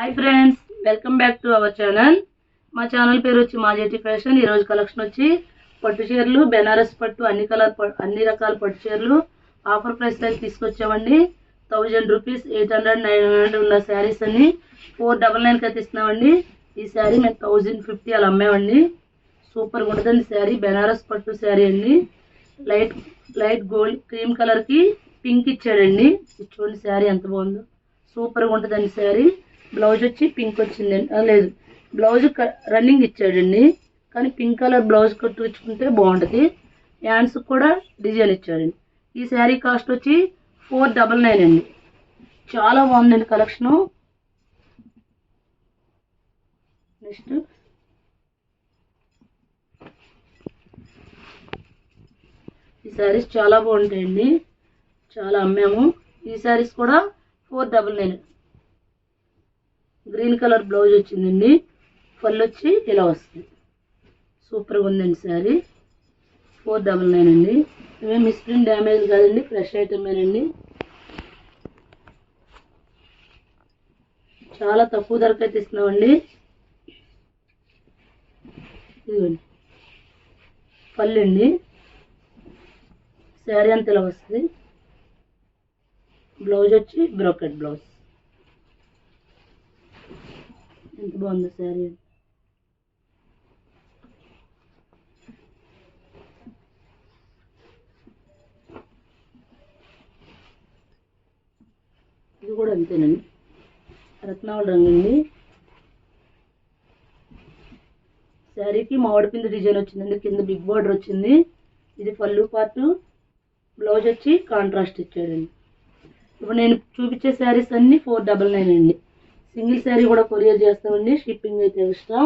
Hi friends welcome back to our channel మా channel పేరు వచ్చి మాజేటి ఫ్యాషన్ ఈరోజు కలెక్షన్ వచ్చి పట్టు చీరలు బెనారస్ పట్టు అన్ని కలర్ అన్ని రకాల పట్టు చీరలు. Offer price తీసుకొచ్చామండి. Thousand rupees eight hundred nine hundred ఉన్న శారీస్ అన్ని. ఫోర్ డబల్ నైన్కి అయితే ఇస్తున్నామండి. ఈ శారీ మేము థౌజండ్ ఫిఫ్టీ అలా అమ్మామండి. సూపర్గా ఉంటుందండి శారీ బెనారస్ పట్టు శారీ అండి. లైట్ లైట్ గోల్డ్ క్రీమ్ కలర్కి పింక్ ఇచ్చాడండి. చూడండి శారీ ఎంత బాగుందో. సూపర్గా ఉంటుందండి శారీ బ్లౌజ్ వచ్చి పింక్ వచ్చిందండి లేదు. బ్లౌజ్ క- రన్నింగ్ ఇచ్చాడండి. కానీ పింక్ కలర్ బ్లౌజ్ కట్టుకుంటే బాగుంటుంది. హ్యాండ్స్ కూడా డిజైన్ ఇచ్చాడండి. ఈ శారీ కాస్ట్ వచ్చి ఫోర్ డబల్ నైన్ అండి. చాలా బాగుందండి కలెక్షను. నెక్స్ట్. ఈ శారీస్ చాలా బాగుంటాయండి. చాలా అమ్మాము. ఈ శారీస్ కూడా four double nine. Green colour blouse వచ్చిందండి. పళ్ళు వచ్చి ఇలా వస్తుంది. సూపర్గా ఉందండి శారీ. ఫోర్ డబల్ నైన్ అండి. ఇవేం మిస్ప్రింట్ డ్యామేజ్ కాదండి ఫ్రెష్ ఐటమేనండి. చాలా తక్కువ ధరకు అయితే ఇస్తున్నామండి. ఇదిగోండి. పళ్ళు అండి శారీ అంత ఇలా వస్తుంది. బ్లౌజ్ వచ్చి బ్రోకెట్ బ్లౌజ్. ఎంత బాగుంది శారీ? ఇది కూడా అంతేనండి. రత్నావళి రంగు అండి. శారీకి మామిడి పిండి డిజైన్ వచ్చిందండి. కింద బిగ్ బార్డర్ వచ్చింది. ఇది పళ్ళు పార్ట్ బ్లౌజ్ వచ్చి కాంట్రాస్ట్ ఇచ్చాడండి. ఇప్పుడు నేను చూపించే శారీస్ అన్నీ ఫోర్ డబల్ నైన్ అండి. సింగిల్ శారీ కూడా కొరియర్ చేస్తామండి. షిప్పింగ్ అయితే ఎక్స్ట్రా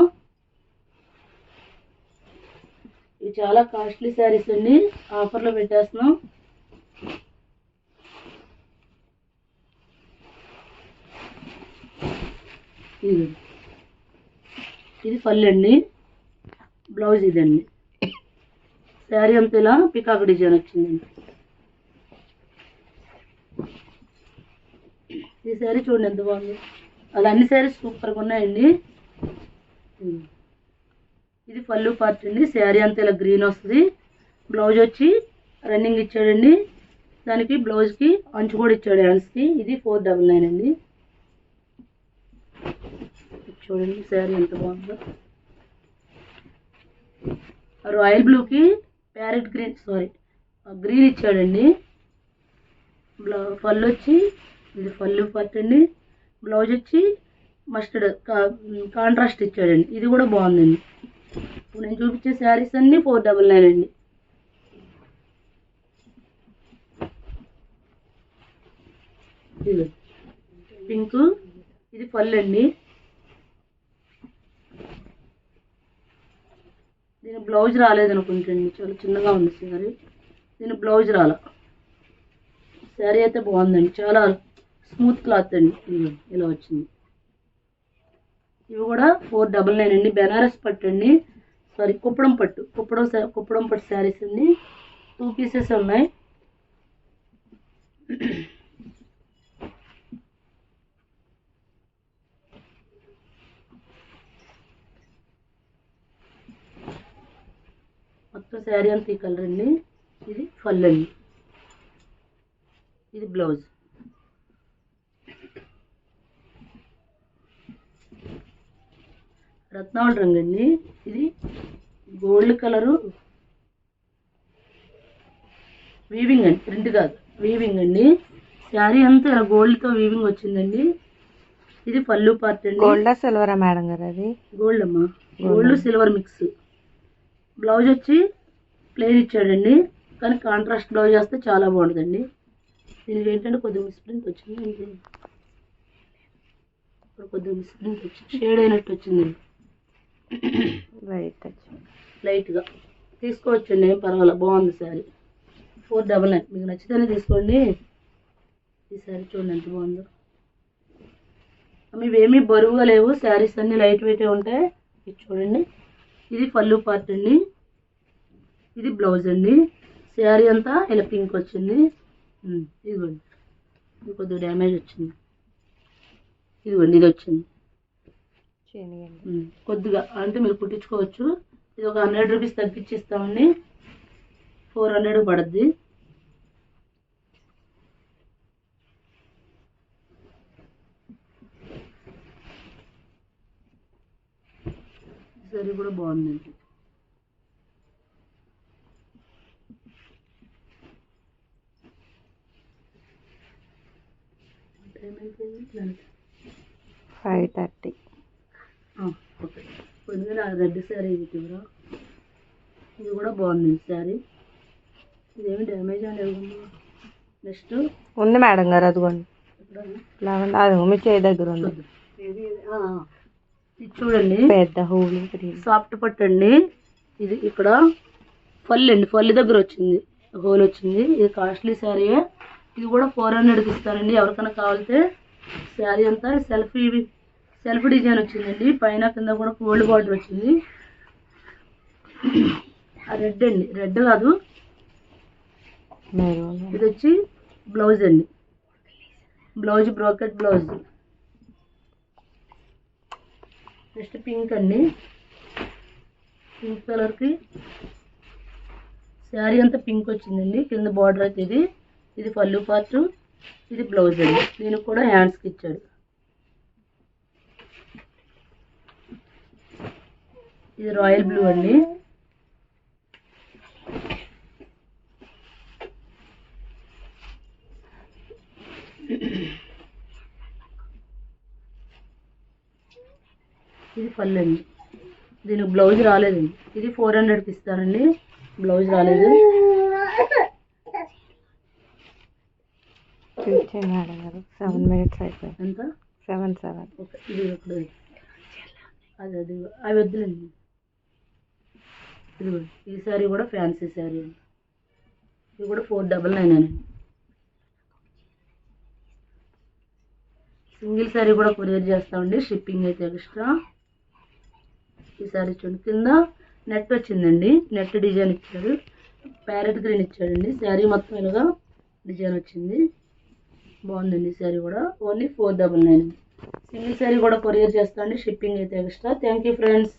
ఇవి చాలా కాస్ట్లీ శారీస్ అండి. ఆఫర్లో పెట్టేస్తున్నాం. ఇది. ఇది పళ్ళు అండి. బ్లౌజ్ ఇదండి శారీ అంతా ఇలా పికాక్ డిజైన్ వచ్చిందండి. ఈ శారీ చూడండి ఎంత బాగుంది. అలా అన్ని శారీస్ సూపర్గా ఉన్నాయండి. ఇది పళ్ళు పార్ట్ అండి. శారీ అంతా ఇలా గ్రీన్ వస్తుంది. బ్లౌజ్ వచ్చి రన్నింగ్ ఇచ్చాడండి. దానికి బ్లౌజ్కి అంచు కూడా ఇచ్చాడు హ్యాండ్స్కి ఇది ఫోర్ డబల్ నైన్ అండి. చూడండి శారీ ఎంత బాగుందో. రాయల్ బ్లూకి ప్యారెట్ గ్రీన్ సారీ గ్రీన్ ఇచ్చాడండి. బ్లౌ పళ్ళు వచ్చి ఇది పళ్ళు పార్ట్ అండి. బ్లౌజ్ వచ్చి మస్టర్డ్ కాంట్రాస్ట్ ఇచ్చాడండి. ఇది కూడా బాగుందండి. ఇప్పుడు నేను చూపించే శారీస్ అన్నీ ఫోర్ డబల్ నైన్ అండి. పింక్ ఇది పళ్ళు అండి దీని బ్లౌజ్ రాలేదనుకుంటండి చాలా చిన్నగా ఉంది శారీ. దీని బ్లౌజ్ రాల. శారీ అయితే బాగుందండి. చాలా స్మూత్ క్లాత్ అండి ఇలా వచ్చింది. ఇవి కూడా ఫోర్ డబల్ నైన్ అండి. బెనారస్ పట్టు అండి. సారీ కుప్పడం పట్టు. కుప్పడం కుప్పడం పట్టు శారీస్ అండి. టూ పీసెస్ ఉన్నాయి. మొత్తం శారీ అంతా ఈ కలర్ అండి. ఇది ఫల్ అండి. ఇది బ్లౌజ్. రత్నావళి రంగు అండి. ఇది గోల్డ్ కలరు. వీవింగ్ అండి. ప్రింట్ కాదు. వీవింగ్ అండి. శారీ అంతా ఇలా గోల్డ్తో వీవింగ్ వచ్చిందండి. ఇది పళ్ళు పార్ట్ అండి. గోల్డా సిల్వరా మేడం గారు అది? గోల్డ్ అమ్మా. గోల్డ్ సిల్వర్ మిక్స్ బ్లౌజ్ వచ్చి ప్లెయిన్ ఇచ్చాడండి. కానీ కాంట్రాస్ట్ బ్లౌజ్ వేస్తే చాలా బాగుంటుందండి. దీనికి ఏంటంటే కొద్దిగా మిస్ప్రింట్ వచ్చింది. ఇప్పుడు కొద్దిగా మిస్ప్రింట్ వచ్చింది. షేడ్ అయినట్టు వచ్చిందండి. రైట్ లైట్గా తీసుకోవచ్చండి ఏం పర్వాలేదు బాగుంది శారీ ఫోర్ డబల్ నైన్ మీకు నచ్చితేనే తీసుకోండి. ఈ శారీ చూడండి ఎంత బాగుందో. ఇవేమీ బరువుగా లేవు. శారీస్ అన్నీ లైట్ వెయిటే ఉంటాయి. ఇది చూడండి. ఇది పళ్ళు పార్ట్ అండి. ఇది బ్లౌజ్ అండి. శారీ అంతా ఇలా పింక్ వచ్చింది. ఇదిగోండి. కొద్దిగా డ్యామేజ్ వచ్చింది. ఇదిగోండి ఇది వచ్చింది. శనగండి కొద్దిగా అంటే మీరు కుట్టించుకోవచ్చు ఇది ఒక హండ్రెడ్ రూపీస్ తగ్గించి ఇస్తామండి ఫోర్ హండ్రెడ్ పడుద్ది. సరే కూడా బాగుందండి. Five thirty. ఓకే. కొద్దిగా నాకు రెడ్ శారీ ఇవ్వరా ఇది కూడా బాగుంది శారీ. ఇదేమి డ్యామేజ్ అని లేదు నెక్స్ట్ ఉంది మేడం గారు అదిగోండి. లెవెన్ అది మీ చేయి దగ్గర ఉంది. ఇది? చూడండి. పెద్ద హోల్ సాఫ్ట్ పట్టు అండి. ఇది ఇక్కడ పళ్ళు అండి. పళ్ళు దగ్గర వచ్చింది. హోల్ వచ్చింది. ఇది కాస్ట్లీ శారీ. ఇది కూడా ఫోర్ హండ్రెడ్కి ఇస్తారండి. ఎవరికైనా కావాలితే శారీ అంతా సెల్ఫ్ సెల్ఫ్ డిజైన్ వచ్చిందండి. పైన కింద కూడా గోల్డ్ బార్డర్ వచ్చింది. రెడ్ అండి. రెడ్ కాదు. ఇది వచ్చి బ్లౌజ్ అండి. Blouse brocade blouse. Next pink అండి. పింక్ కలర్కి శారీ అంతా పింక్ వచ్చిందండి. కింద బార్డర్ అయితే ఇది. ఇది పళ్ళు పార్ట్ ఇది బ్లౌజ్ అండి. దీనికి కూడా హ్యాండ్స్కి ఇచ్చాడు ఇది రాయల్ బ్లూ అండి. ఇది పళ్ళు అండి. దీనికి బ్లౌజ్ రాలేదండి ఇది ఫోర్ హండ్రెడ్కి ఇస్తానండి. బ్లౌజ్ రాలేదు. చూపించండి మేడం గారు. సెవెన్ మినిట్స్ అయిపోయింది. ఎంత? Seven seven. ఓకే. ఇది ఇప్పుడు అది అది. అవి వద్దులండి. ఇది ఈ శారీ కూడా ఫ్యాన్సీ శారీ అండి. ఇది కూడా ఫోర్ డబల్ నైన్ అండి. సింగిల్ శారీ కూడా కొరియర్ చేస్తామండి షిప్పింగ్ అయితే ఎక్స్ట్రా ఈ శారీ చూడండి కింద నెట్ వచ్చిందండి నెట్ డిజైన్ ఇచ్చాడు ప్యారెట్ గ్రీన్ ఇచ్చాడండి శారీ మొత్తం ఇలాగా డిజైన్ వచ్చింది. బాగుందండి ఈ శారీ కూడా only four double nine single sari కూడా కొరియర్ చేస్తామండి షిప్పింగ్ అయితే ఎక్స్ట్రా థ్యాంక్ యూ ఫ్రెండ్స్